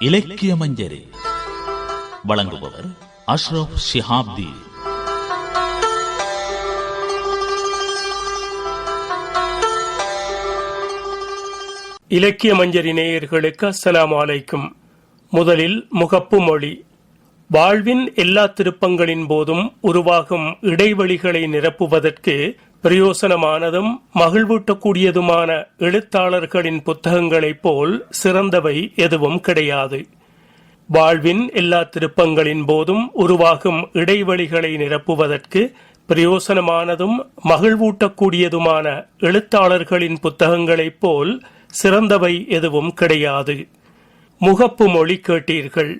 இலக்கிய மஞ்சரி. வழங்குபவர் அஷ்ரப் ஷிஹாப்தி. இலக்கிய மஞ்சரி நேயர்களுக்கு அஸ்லாம் அலைக்கும். முதலில் முகப்பு மொழி. வாழ்வின் எல்லா திருப்பங்களின் போதும் உருவாகும் இடைவெளிகளை நிரப்புவதற்கு பிரயோசனமானதும் மகிழ்வூட்டக்கூடியதுமான எழுத்தாளர்களின் புத்தகங்களைப் போல் சிறந்தவை எதுவும் கிடையாது. வாழ்வின் எல்லா திருப்பங்களின் போதும் உருவாகும் இடைவெளிகளை நிரப்புவதற்கு பிரயோசனமானதும் மகிழ்வூட்டக்கூடியதுமான எழுத்தாளர்களின் புத்தகங்களைப் போல் சிறந்தவை எதுவும் கிடையாது. முகப்பு மொழி கேட்டீர்கள்.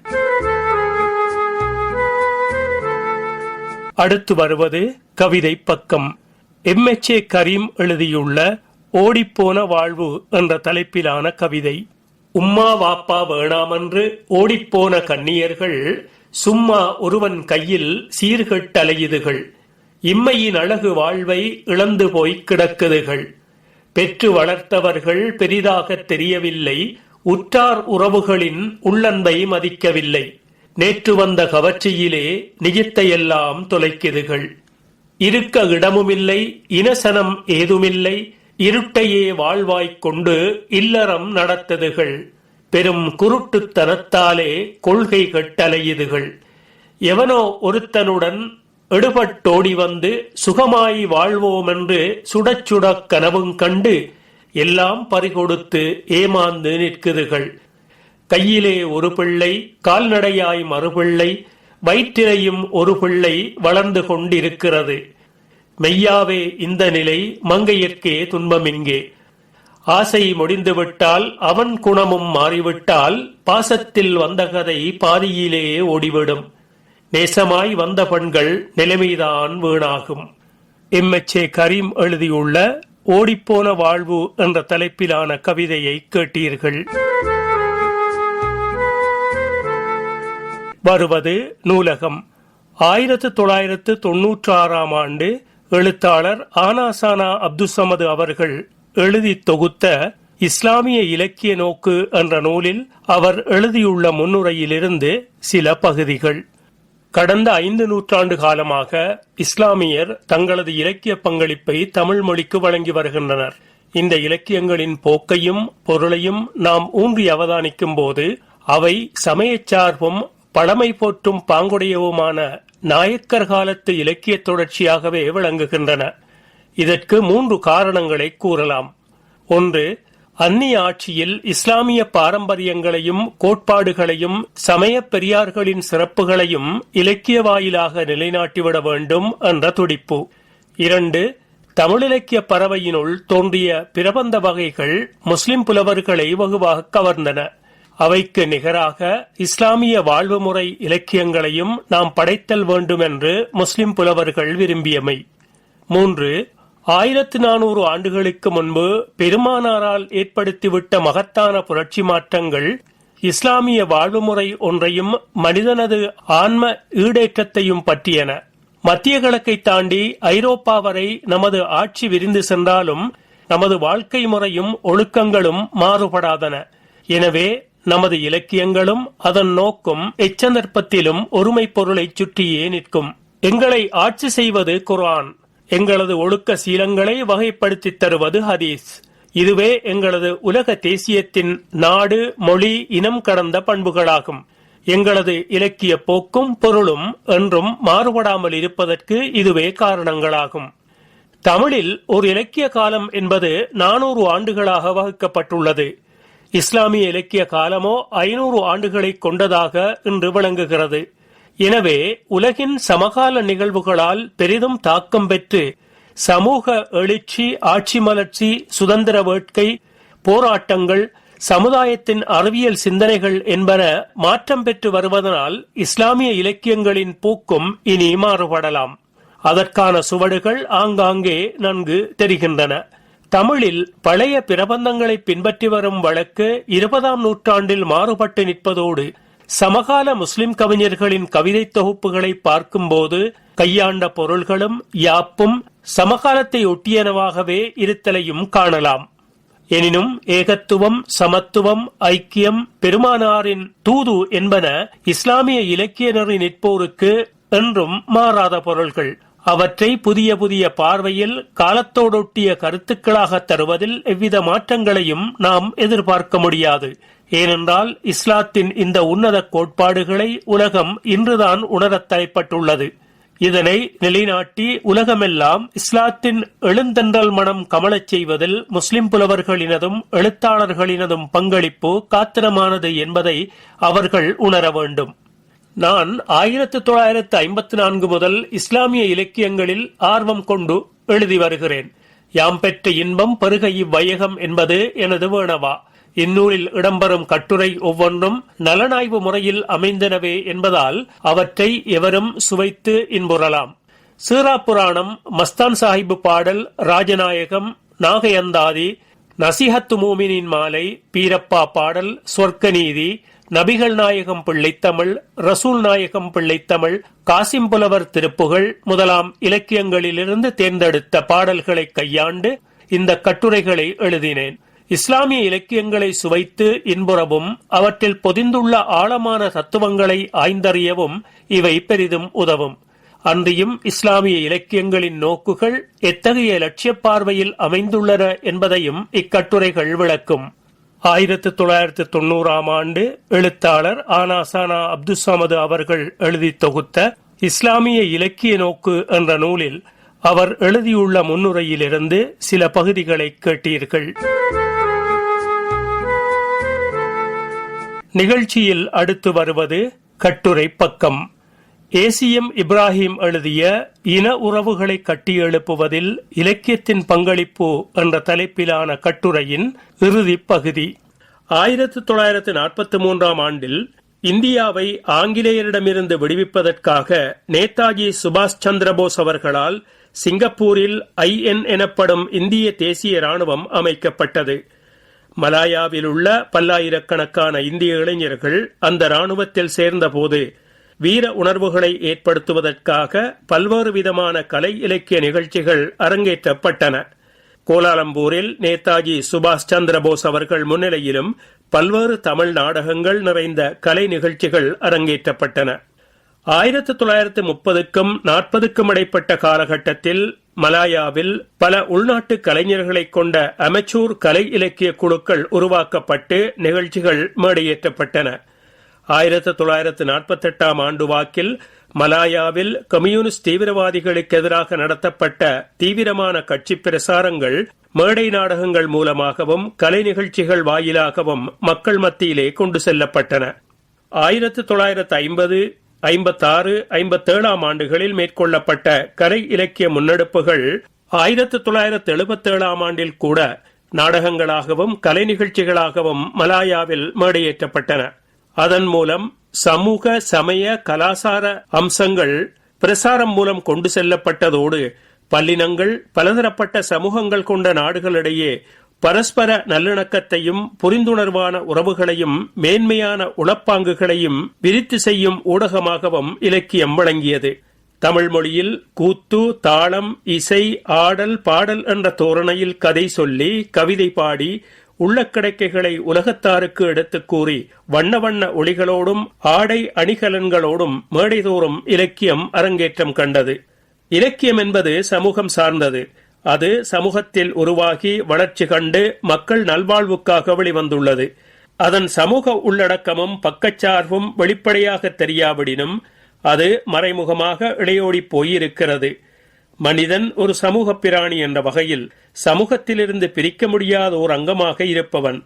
அடுத்து வருவது கவிதை பக்கம். எம் எச் ஏ கரீம் எழுதியுள்ள ஓடிப்போன வாழ்வு என்ற தலைப்பிலான கவிதை. உம்மா வாப்பா வேணாமென்று ஓடிப்போன கன்னியர்கள் சும்மா ஒருவன் கையில் சீர்கெட்டலையுதுகள் இம்மையின் அழகு வாழ்வை இழந்து போய் கிடக்குதுகள். பெற்று வளர்த்தவர்கள் பெரிதாக தெரியவில்லை உற்றார் உறவுகளின் உள்ளன்பை மதிக்கவில்லை. நேற்று வந்த கவர்ச்சியிலே நிஜத்தையெல்லாம் தொலைக்குதுகள். இருக்க இடமுமில்லை இனசனம் ஏதுமில்லை இருட்டையே வாழ்வாய்க் கொண்டு இல்லறம் நடத்ததுகள். பெரும் குருட்டுத்தனத்தாலே கொள்கை கட்டலையுதுகள் எவனோ ஒருத்தனுடன் எடுபட்டோடி வந்து சுகமாய் வாழ்வோமென்று சுடச்சுடக் கனவும் கண்டு எல்லாம் பறிகொடுத்து ஏமாந்து நிற்குதுகள். கையிலே ஒரு பிள்ளை கால்நடையாய் மறுபிள்ளை வயிற்றிலையும் ஒரு பிள்ளை வளர்ந்து கொண்டிருக்கிறது. மெய்யாவே இந்த நிலை மங்கையற்கே துன்பமிங்கே. ஆசை முடிந்துவிட்டால் அவன் குணமும் மாறிவிட்டால் பாசத்தில் வந்த கதை பாதியிலே ஓடிவிடும். நேசமாய் வந்த பெண்கள் நிலைமைதான் வீணாகும். எம்எச்ஏ கரீம் எழுதியுள்ள ஓடிப்போன வாழ்வு என்ற தலைப்பிலான கவிதையை கேட்டீர்கள். வருவது நூலகம். ஆயிரத்து தொள்ளாயிரத்து தொன்னூற்றி ஆறாம் ஆண்டு எழுத்தாளர் ஆனாசானா அப்துசமது அவர்கள் எழுதி தொகுத்த இஸ்லாமிய இலக்கிய நோக்கு என்ற நூலில் அவர் எழுதியுள்ள முன்னுரையிலிருந்து சில பகுதிகள். கடந்த ஐந்து நூற்றாண்டு காலமாக இஸ்லாமியர் தங்களது இலக்கிய பங்களிப்பை தமிழ் மொழிக்கு வழங்கி வருகின்றனர். இந்த இலக்கியங்களின் போக்கையும் பொருளையும் நாம் ஊன்றி அவதானிக்கும் போது அவை சமயச்சார்பும் பழமை போற்றும் பாங்குடையவுமான நாயக்கர் காலத்து இலக்கிய தொடர்ச்சியாகவே விளங்குகின்றன. இதற்கு மூன்று காரணங்களை கூறலாம். ஒன்று அந்நிய ஆட்சியில் இஸ்லாமிய பாரம்பரியங்களையும் கோட்பாடுகளையும் சமய பெரியார்களின் சிறப்புகளையும் இலக்கிய வாயிலாக நிலைநாட்டிவிட வேண்டும் என்ற துடிப்பு. இரண்டு தமிழிலக்கிய பறவையினுள் தோன்றிய பிரபந்த வகைகள் முஸ்லிம் புலவர்களை வெகுவாக கவர்ந்தன. அவைக்கு நிகராக இஸ்லாமிய வாழ்வு முறை இலக்கியங்களையும் நாம் படைத்தல் வேண்டும் என்று முஸ்லிம் புலவர்கள் விரும்பியமை. மூன்று ஆயிரத்து நானூறு ஆண்டுகளுக்கு முன்பு பெருமானாரால் ஏற்படுத்திவிட்ட மகத்தான புரட்சி மாற்றங்கள் இஸ்லாமிய வாழ்வுமுறை ஒன்றையும் மனிதனது ஆன்ம ஈடேற்றத்தையும் பற்றியன. மத்திய கிழக்கை தாண்டி ஐரோப்பா வரை நமது ஆட்சி விரிந்து சென்றாலும் நமது வாழ்க்கை முறையும் ஒழுக்கங்களும் மாறுபடாதன. எனவே நமது இலக்கியங்களும் அதன் நோக்கும் எச்சந்தர்ப்பத்திலும் ஒருமை பொருளைச் சுற்றியே நிற்கும். எங்களை ஆட்சி செய்வது குர்ஆன். எங்களது ஒழுக்க சீலங்களை வகைப்படுத்தி தருவது ஹதீஸ். இதுவே எங்களது உலக தேசியத்தின் நாடு மொழி இனம் கடந்த பண்புகளாகும். எங்களது இலக்கிய போக்கும் பொருளும் என்றும் மாறுபடாமல் இருப்பதற்கு இதுவே காரணங்களாகும். தமிழில் ஒரு இலக்கிய காலம் என்பது நானூறு ஆண்டுகளாக வகுக்கப்பட்டுள்ளது. இஸ்லாமிய இலக்கிய காலமோ ஐநூறு ஆண்டுகளை கொண்டதாக இன்று விளங்குகிறது. எனவே உலகின் சமகால நிகழ்வுகளால் பெரிதும் தாக்கம் பெற்று சமூக எழுச்சி ஆட்சி மலர்ச்சி சுதந்திர வேட்கை போராட்டங்கள் சமுதாயத்தின் அறிவியல் சிந்தனைகள் என்பன மாற்றம் பெற்று வருவதனால் இஸ்லாமிய இலக்கியங்களின் போக்கும் இனி மாறுபடலாம். அதற்கான சுவடுகள் ஆங்காங்கே நன்கு தெரிகின்றன. தமிழில் பழைய பிரபந்தங்களை பின்பற்றி வரும் வழக்கு இருபதாம் நூற்றாண்டில் மாறுபட்டு நிற்பதோடு சமகால முஸ்லிம் கவிஞர்களின் கவிதை தொகுப்புகளை பார்க்கும்போது கையாண்ட பொருள்களும் யாப்பும் சமகாலத்தை ஒட்டியனவாகவே இருத்தலையும் காணலாம். எனினும் ஏகத்துவம் சமத்துவம் ஐக்கியம் பெருமானாரின் தூது என்பன இஸ்லாமிய இலக்கிய நெறி நிற்போருக்கு என்றும் மாறாத பொருள்கள். அவற்றை புதிய புதிய பார்வையில் காலத்தோடொட்டிய கருத்துக்களாக தருவதில் எவ்வித மாற்றங்களையும் நாம் எதிர்பார்க்க முடியாது. ஏனென்றால் இஸ்லாத்தின் இந்த உன்னத கோட்பாடுகளை உலகம் இன்றுதான் உணரத் தலைப்பட்டுள்ளது. இதனை நிலைநாட்டி உலகமெல்லாம் இஸ்லாத்தின் எழுந்தென்றல் மனம் கமலச் செய்வதில் முஸ்லிம் புலவர்களினதும் எழுத்தாளர்களினதும் பங்களிப்பு காத்திரமானது என்பதை அவர்கள் உணர வேண்டும். நான் ஆயிரத்து தொள்ளாயிரத்து ஐம்பத்தி நான்கு முதல் இஸ்லாமிய இலக்கியங்களில் ஆர்வம் கொண்டு எழுதி வருகிறேன். யாம் பெற்ற இன்பம் பெருக இவ்வையகம் என்பது எனது வேணவா. இந்நூலில் இடம்பெறும் கட்டுரை ஒவ்வொன்றும் நலனாய்வு முறையில் அமைந்தனவே என்பதால் அவற்றை எவரும் சுவைத்து இன்புறலாம். சீரா புராணம் மஸ்தான் சாஹிபு பாடல் ராஜநாயகம் நாகையந்தாதி நசிஹத்து மூமினின் மாலை பீரப்பா பாடல் சொர்க்கநீதி நபிகள் நாயகம் பிள்ளைத்தமிழ் ரசூல் நாயகம் பிள்ளைத்தமிழ் காசிம் புலவர் திருப்புகள் முதலாம் இலக்கியங்களிலிருந்து தேர்ந்தெடுத்த பாடல்களை கையாண்டு இந்த கட்டுரைகளை எழுதினேன். இஸ்லாமிய இலக்கியங்களை சுவைத்து இன்புறவும் அவற்றில் பொதிந்துள்ள ஆழமான தத்துவங்களை ஆய்ந்தறியவும் இவை பெரிதும் உதவும். அன்றியும் இஸ்லாமிய இலக்கியங்களின் நோக்குகள் எத்தகைய லட்சிய பார்வையில் அமைந்துள்ளன என்பதையும் இக்கட்டுரைகள் விளக்கும். ஆயிரத்தி தொள்ளாயிரத்தி தொண்ணூறாம் ஆண்டு எழுத்தாளர் ஆனாசானா அப்துசமது அவர்கள் எழுதி தொகுத்த இஸ்லாமிய இலக்கிய நோக்கு என்ற நூலில் அவர் எழுதியுள்ள முன்னுரையிலிருந்து சில பகுதிகளை கேட்டீர்கள். நிகழ்ச்சியில் அடுத்து வருவது கட்டுரை பக்கம். ஏசிஎம் இப்ராஹிம் எழுதிய இன உறவுகளை கட்டியெழுப்புவதில் இலக்கியத்தின் பங்களிப்பு என்ற தலைப்பிலான கட்டுரையின் இறுதி பகுதி. ஆயிரத்து தொள்ளாயிரத்து நாற்பத்தி மூன்றாம் ஆண்டில் இந்தியாவை ஆங்கிலேயரிடமிருந்து விடுவிப்பதற்காக நேதாஜி சுபாஷ் சந்திரபோஸ் அவர்களால் சிங்கப்பூரில் ஐஎன் எனப்படும் இந்திய தேசிய ராணுவம் அமைக்கப்பட்டது. மலாயாவில் உள்ள பல்லாயிரக்கணக்கான இந்திய இளைஞர்கள் அந்த ராணுவத்தில் சேர்ந்தபோது வீர உணர்வுகளை ஏற்படுத்துவதற்காக பல்வேறு விதமான கலை இலக்கிய நிகழ்ச்சிகள் அரங்கேற்றப்பட்டன. கோலாலம்பூரில் நேதாஜி சுபாஷ் சந்திரபோஸ் அவர்கள் முன்னிலையிலும் பல்வேறு தமிழ் நாடகங்கள் நிறைந்த கலை நிகழ்ச்சிகள் அரங்கேற்றப்பட்டன. ஆயிரத்தி தொள்ளாயிரத்து முப்பதுக்கும் நாற்பதுக்கும் இடைப்பட்ட காலகட்டத்தில் மலாயாவில் பல உள்நாட்டு கலைஞர்களை கொண்ட அமெச்சூர் கலை இலக்கிய குழுக்கள் உருவாக்கப்பட்டு நிகழ்ச்சிகள் மேடையேற்றப்பட்டன. ஆயிரத்து தொள்ளாயிரத்து நாற்பத்தெட்டாம் ஆண்டு வாக்கில் மலாயாவில் கம்யூனிஸ்ட் தீவிரவாதிகளுக்கு எதிராக நடத்தப்பட்ட தீவிரமான கட்சி பிரசாரங்கள் மேடை நாடகங்கள் மூலமாகவும் கலை நிகழ்ச்சிகள் வாயிலாகவும் மக்கள் மத்தியிலே கொண்டு செல்லப்பட்டன. ஆயிரத்து தொள்ளாயிரத்து ஐம்பது ஐம்பத்தாறு ஐம்பத்தேழாம் ஆண்டுகளில் மேற்கொள்ளப்பட்ட கலை இலக்கிய முன்னெடுப்புகள் ஆயிரத்து தொள்ளாயிரத்து எழுபத்தேழாம் ஆண்டில் கூட நாடகங்களாகவும் கலை நிகழ்ச்சிகளாகவும் மலாயாவில் மேடையேற்றப்பட்டன. அதன் மூலம் சமூக சமய கலாசார அம்சங்கள் பிரசாரம் மூலம் கொண்டு செல்லப்பட்டதோடு பல்லினங்கள் பலதரப்பட்ட சமூகங்கள் கொண்ட நாடுகளிடையே பரஸ்பர நல்லிணக்கத்தையும் புரிந்துணர்வான உறவுகளையும் மேன்மையான உளப்பாங்குகளையும் விரித்து செய்யும் ஊடகமாகவும் இலக்கியம் வழங்கியது தமிழ் மொழியில் கூத்து தாளம் இசை ஆடல் பாடல் என்ற தோரணையில் கதை சொல்லி கவிதை பாடி உள்ள கிடைக்கைகளை உலகத்தாருக்கு எடுத்துக் கூறி வண்ண வண்ண ஒளிகளோடும் ஆடை அணிகலன்களோடும் மேடைதோறும் இலக்கியம் அரங்கேற்றம் கண்டது. இலக்கியம் என்பது சமூகம் சார்ந்தது. அது சமூகத்தில் உருவாகி வளர்ச்சி கண்டு மக்கள் நல்வாழ்வுக்காக வெளிவந்துள்ளது. அதன் சமூக உள்ளடக்கமும் பக்கச்சார்பும் வெளிப்படையாக தெரியாவிடினும் அது மறைமுகமாக இடையோடி போயிருக்கிறது. மனிதன் ஒரு சமூக பிராணி என்ற வகையில் சமூகத்திலிருந்து பிரிக்க முடியாத ஓர் அங்கமாக இருப்பவன்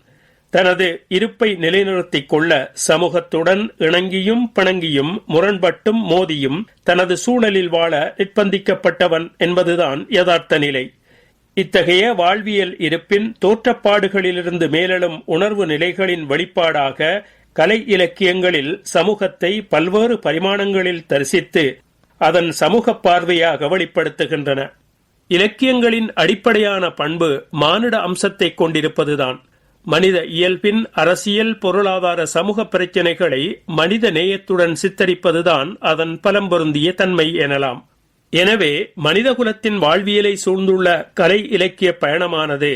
தனது இருப்பை நிலைநிறுத்திக் கொள்ள சமூகத்துடன் இணங்கியும் பிணங்கியும் முரண்பட்டும் மோதியும் தனது சூழலில் வாழ நிர்பந்திக்கப்பட்டவன் என்பதுதான் யதார்த்த நிலை. இத்தகைய வாழ்வியல் இருப்பின் தோற்றப்பாடுகளிலிருந்து மேலெழும் உணர்வு நிலைகளின் வெளிப்பாடாக கலை இலக்கியங்களில் சமூகத்தை பல்வேறு பரிமாணங்களில் தரிசித்து அதன் சமூக பார்வையாக வெளிப்படுத்துகின்றன. இலக்கியங்களின் அடிப்படையான பண்பு மானிட அம்சத்தை கொண்டிருப்பதுதான். மனித இயல்பின் அரசியல் பொருளாதார சமூக பிரச்சினைகளை மனித நேயத்துடன் சித்தரிப்பதுதான் அதன் பலம் பொருந்திய தன்மை எனலாம். எனவே மனிதகுலத்தின் வாழ்வியலை சூழ்ந்துள்ள கலை இலக்கிய பயணமானது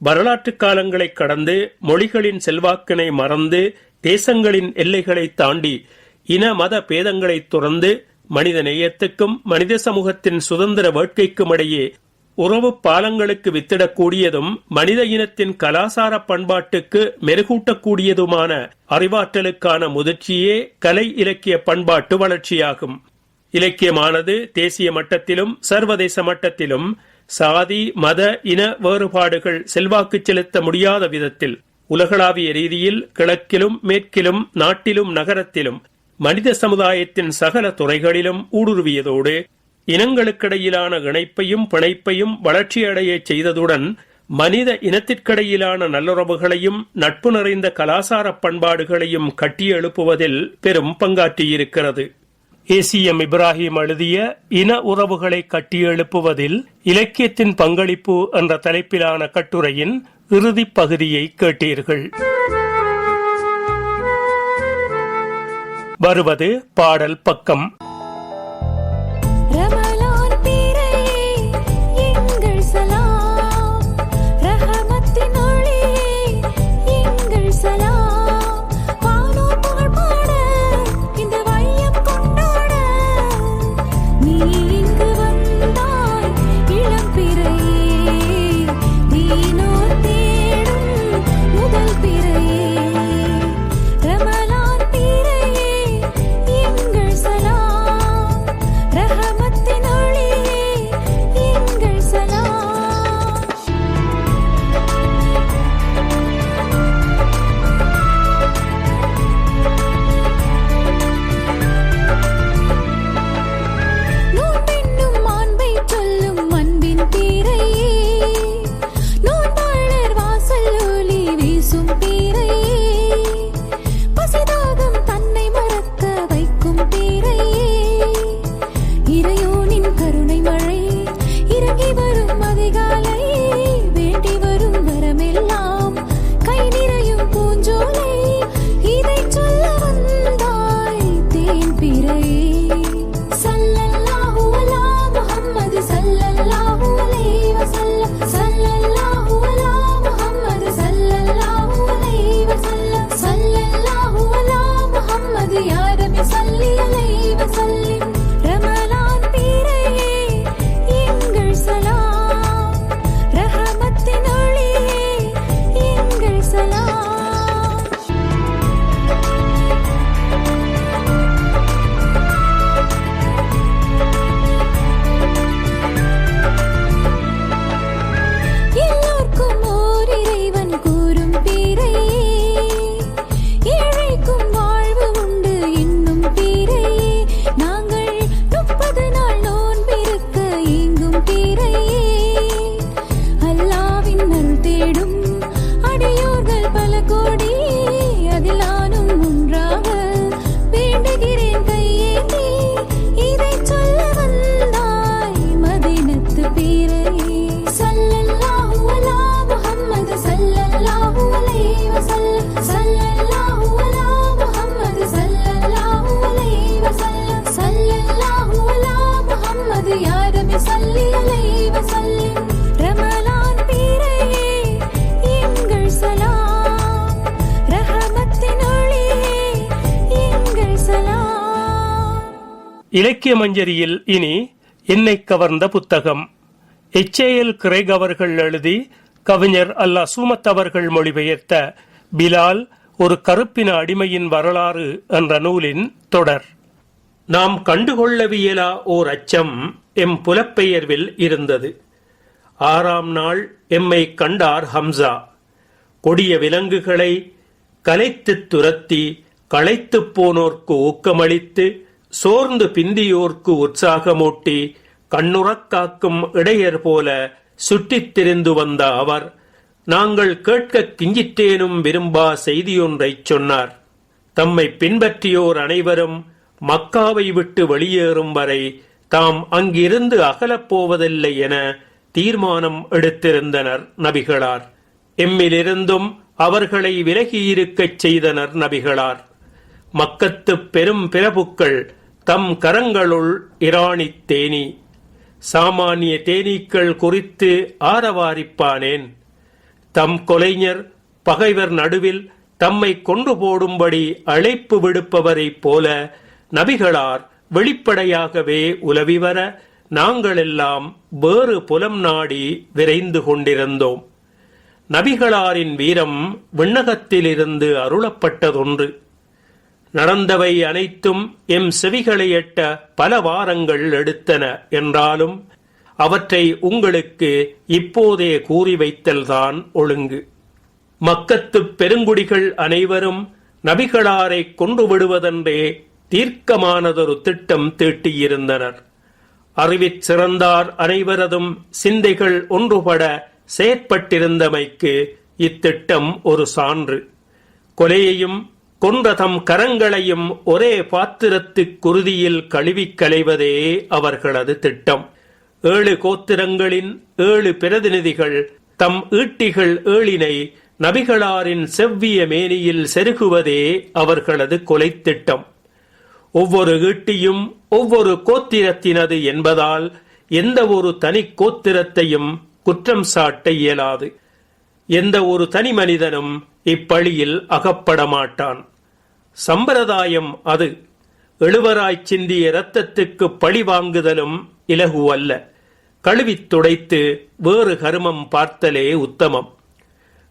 வரலாற்று காலங்களை கடந்து மொழிகளின் செல்வாக்கினை மறந்து தேசங்களின் எல்லைகளை தாண்டி இன மத பேதங்களை துறந்து மனித நேயத்துக்கும் மனித சமூகத்தின் சுதந்திர வேட்கைக்கும் இடையே உறவு பாலங்களுக்கு வித்திடக்கூடியதும் மனித இனத்தின் கலாசார பண்பாட்டுக்கு மெருகூட்டக்கூடியதுமான அறிவாற்றலுக்கான முதிர்ச்சியே கலை இலக்கிய பண்பாட்டு வளர்ச்சியாகும். இலக்கியமானது தேசிய மட்டத்திலும் சர்வதேச மட்டத்திலும் சாதி மத இன வேறுபாடுகள் செல்வாக்கு செலுத்த முடியாத விதத்தில் உலகளாவிய ரீதியில் கிழக்கிலும் மேற்கிலும் நாட்டிலும் நகரத்திலும் மனித சமுதாயத்தின் சகல துறைகளிலும் ஊடுருவியதோடு இனங்களுக்கிடையிலான இணைப்பையும் பிணைப்பையும் வளர்ச்சியடைய செய்ததுடன் மனித இனத்திற்கிடையிலான நல்லுறவுகளையும் நட்பு நிறைந்த கலாசார பண்பாடுகளையும் கட்டியெழுப்புவதில் பெரும் பங்காற்றியிருக்கிறது. ஏசிஎம் இப்ராஹிம் எழுதிய இன உறவுகளை கட்டியெழுப்புவதில் இலக்கியத்தின் பங்களிப்பு என்ற தலைப்பிலான கட்டுரையின் இறுதிப் பகுதியை கேட்டீர்கள். வருவது பாடல் பக்கம். இலக்கிய மஞ்சரியில் இனி என்னை கவர்ந்த புத்தகம். எச்ஏஎல் கிரேக் அவர்கள் எழுதி கவிஞர் அல்லா சூமத் அவர்கள் மொழிபெயர்த்த பிலால் ஒரு கருப்பின அடிமையின் வரலாறு என்ற நூலின் தொடர். நாம் கண்டுகொள்ளவியலா ஓர் அச்சம் எம் புலப்பெயர்வில் இருந்தது. ஆறாம் நாள் எம்மை கண்டார் ஹம்சா. கொடிய விலங்குகளை கலைத்துத் துரத்தி களைத்துப் போனோர்க்கு ஊக்கமளித்து சோர்ந்து பிந்தியோர்க்கு உற்சாகமூட்டி கண்ணுறக் காக்கும் இடையர் போல சுற்றித் திரிந்து வந்த அவர் நாங்கள் கேட்க கிஞ்சித்தேனும் விரும்பா செய்தியொன்றைச் சொன்னார். தம்மை பின்பற்றியோர் அனைவரும் மக்காவை விட்டு வெளியேறும் வரை தாம் அங்கிருந்து அகலப்போவதில்லை என தீர்மானம் எடுத்திருந்தனர் நபிகளார். எம்மிலிருந்தும் அவர்களை விலகியிருக்கச் செய்தனர் நபிகளார். மக்கத்து பெரும் பிரபுக்கள் தம் கரங்களுள் இராணித் தேனி சாமானிய தேனீக்கள் குறித்து ஆரவாரிப்பானேன். தம் கொலைஞர் பகைவர் நடுவில் தம்மை கொண்டு போடும்படி அழைப்பு விடுப்பவரைப் போல நபிகளார் வெளிப்படையாகவே உலவி வர நாங்களெல்லாம் வேறு புலம் நாடி விரைந்து கொண்டிருந்தோம். நபிகளாரின் வீரம் விண்ணகத்திலிருந்து அருளப்பட்டதொன்று. நடந்தவை அனைத்தும் எம் செவிகளை எட்ட பல வாரங்கள் எடுத்தன என்றாலும் அவற்றை உங்களுக்கு இப்போதே கூறி வைத்தல்தான் ஒழுங்கு. மக்கத்துப் பெருங்குடிகள் அனைவரும் நபிகளாரை கொண்டு விடுவதென்றே தீர்க்கமானதொரு திட்டம் தீட்டியிருந்தனர். அறிவிற் சிறந்தார் அனைவரதும் சிந்தைகள் ஒன்றுபட செயற்பட்டிருந்தமைக்கு இத்திட்டம் ஒரு சான்று. கொலையையும் கொன்ற தம் கரங்களையும் ஒரே பாத்திரத்துக் குருதியில் கழுவிக் களைவதே அவர்களது திட்டம். ஏழு கோத்திரங்களின் ஏழு பிரதிநிதிகள் தம் ஈட்டிகள் ஏழினை நபிகளாரின் செவ்விய மேனியில் செருகுவதே அவர்களது கொலை திட்டம். ஒவ்வொரு ஈட்டியும் ஒவ்வொரு கோத்திரத்தினது என்பதால் எந்த ஒரு தனி கோத்திரத்தையும் குற்றம் சாட்ட இயலாது. எந்த ஒரு தனி மனிதனும் இப்பழியில் அகப்பட மாட்டான் சம்பிரதாயம் அது. எழுவராய்ச் சிந்திய இரத்தத்துக்கு பழி வாங்குதலும் இலகுவல்ல கழுவித் துடைத்து வேறு கருமம் பார்த்தலே உத்தமம்.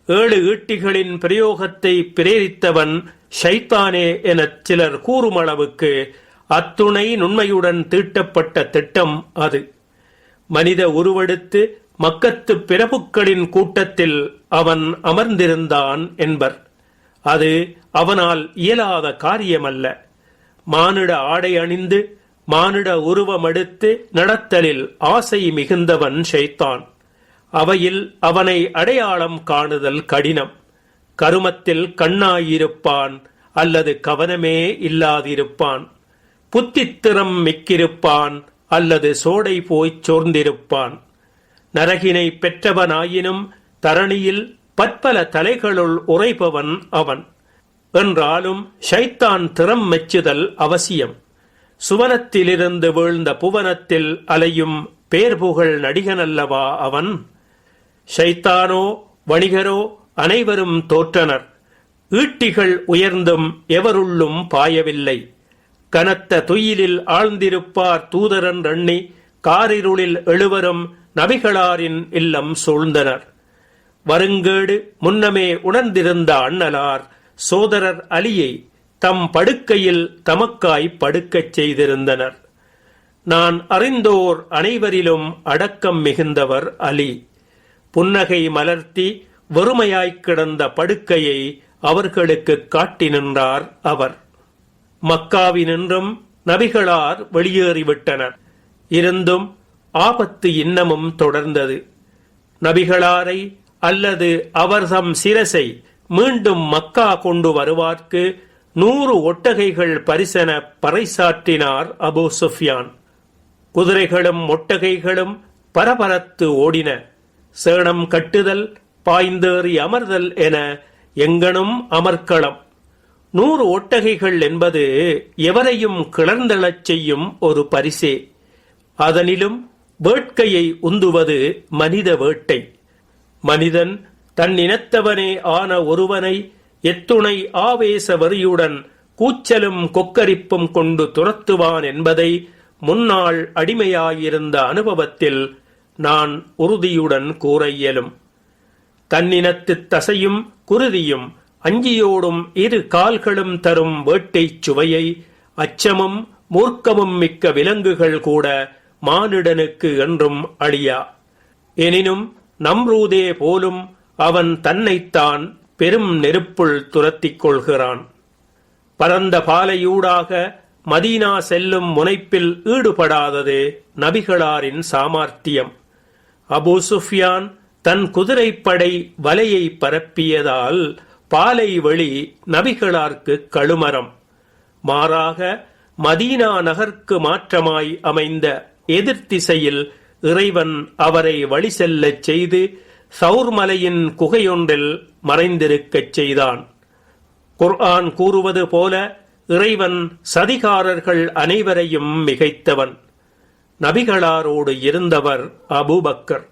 ஏழு ஈட்டிகளின் பிரயோகத்தை பிரேரித்தவன் ஷைத்தானே எனச் சிலர் கூறுமளவுக்கு அத்துணை நுண்மையுடன் தீட்டப்பட்ட திட்டம் அது. மனித உருவெடுத்து மக்கத்து பிரபுக்களின் கூட்டத்தில் அவன் அமர்ந்திருந்தான் என்பர். அது அவனால் இயலாத காரியமல்ல. மானிட ஆடை அணிந்து மானிட உருவமெடுத்து நடத்தலில் ஆசை மிகுந்தவன் ஷைத்தான். அவையில் அவனை அடையாளம் காணுதல் கடினம். கருமத்தில் கண்ணாயிருப்பான் அல்லது கவனமே இல்லாதிருப்பான். புத்தித்திறம் மிக்கிருப்பான் அல்லது சோடை போய்ச் சோர்ந்திருப்பான். நரகினை பெற்றவனாயினும் தரணியில் பற்பல தலைகளுள் உரைபவன் அவன். என்றாலும் ஷைத்தான் திறம் மெச்சுதல் அவசியம். சுவனத்திலிருந்து வீழ்ந்த புவனத்தில் அலையும் பேர்புகழ் நடிகனல்லவா அவன்? ஷைத்தானோ வணிகரோ அனைவரும் தோற்றனர். ஈட்டிகள் உயர்ந்தும் எவருள்ளும் பாயவில்லை. கனத்த துயிலில் ஆழ்ந்திருப்பார் தூதரன் எண்ணி காரிருளில் எழுவரும் நபிகளாரின் இல்லம் சூழ்ந்தனர். வருங்கேடு முன்னமே உணர்ந்திருந்த அண்ணலார் சோதரர் அலியை தம் படுக்கையில் தமக்காய் படுக்கச் செய்திருந்தனர். நான் அறிந்தோர் அனைவரிலும் அடக்கம் மிகுந்தவர் அலி. புன்னகை மலர்த்தி வறுமையாய்க் கிடந்த படுக்கையை அவர்களுக்கு காட்டி நின்றார் அவர். மக்காவினின்றும் நபிகளார் வெளியேறிவிட்டனர். இருந்தும் ஆபத்து இன்னமும் தொடர்ந்தது. நபிகளாரை அல்லது அவர்தம் சிரசை மீண்டும் மக்கா கொண்டு வருவார்க்கு நூறு ஒட்டகைகள் பரிசென பறைசாற்றினார் அபூ சுஃபியான். குதிரைகளும் ஒட்டகைகளும் பரபரத்து ஓடின. சேணம் கட்டுதல் பாய்ந்தேறி அமர்தல் என எங்கனும் அமர்க்களம். நூறு ஒட்டகைகள் என்பது எவரையும் கிளர்ந்தளச் செய்யும் ஒரு பரிசே. அதனிலும் வேட்கையை உந்துவது மனித வேட்டை. மனிதன் தன் இனத்தவனே ஆன ஒருவனை எத்துணை ஆவேச வரியுடன் கூச்சலும் கொக்கரிப்பும் கொண்டு துரத்துவான் என்பதை முன்னாள் அடிமையாயிருந்த அனுபவத்தில் நான் உறுதியுடன் கூற இயலும். தன்னினத்துத் தசையும் குருதியும் அஞ்சியோடும் இரு கால்களும் தரும் வேட்டைச் சுவையை அச்சமும் மூர்க்கமும் மிக்க விலங்குகள் கூட மானிடனுக்கு என்றும் அழியா. எனினும் நம்ரூதே போலும் அவன் தன்னைத்தான் பெரும் நெருப்புள் துரத்திக் கொள்கிறான். பரந்த பாலையூடாக மதீனா செல்லும் முனைப்பில் ஈடுபடாதது நபிகளாரின் சாமார்த்தியம். அபு சுஃபியான் தன் குதிரைப்படை வலையை பரப்பியதால் பாலை வழி நபிகளார்க்கு கழுமரம். மாறாக மதீனா நகர்க்கு மாற்றமாய் அமைந்த எதிர்த்திசையில் இறைவன் அவரை வழி செல்லச் செய்து சௌர்மலையின் குகையொன்றில் மறைந்திருக்கச் செய்தான். குர்ஆன் கூறுவது போல இறைவன் சதிகாரர்கள் அனைவரையும் மிகைத்தவன். நபிகளாரோடு இருந்தவர் அபூபக்கர்.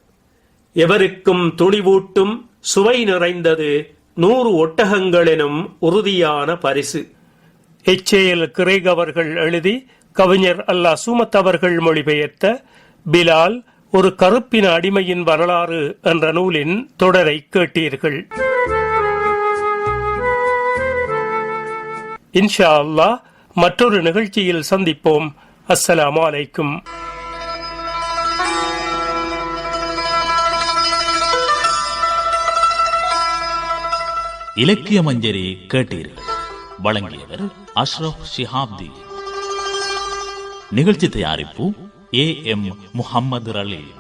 எவருக்கும் துணிவூட்டும் சுவை நிறைந்தது நூறு ஒட்டகங்களினும் உறுதியான பரிசு. எச்ஏஎல் கிரேக் அவர்கள் எழுதி கவிஞர் அல்லா சூமத் அவர்கள் மொழிபெயர்த்த பிலால் ஒரு கருப்பின அடிமையின் வரலாறு என்ற நூலின் தொடரை கேட்டீர்கள். இன்ஷா அல்லாஹ் மற்றொரு நிகழ்ச்சியில் சந்திப்போம். அஸ்ஸலாம் அலைக்கும். இலக்கிய மஞ்சரி கேட்டீர்கள். வழங்கியவர் அஷ்ரப் ஷிஹாப்தி நிகழ்ச்சி தயாரிப்பு ஏ எம் முஹம்மது ரலீல்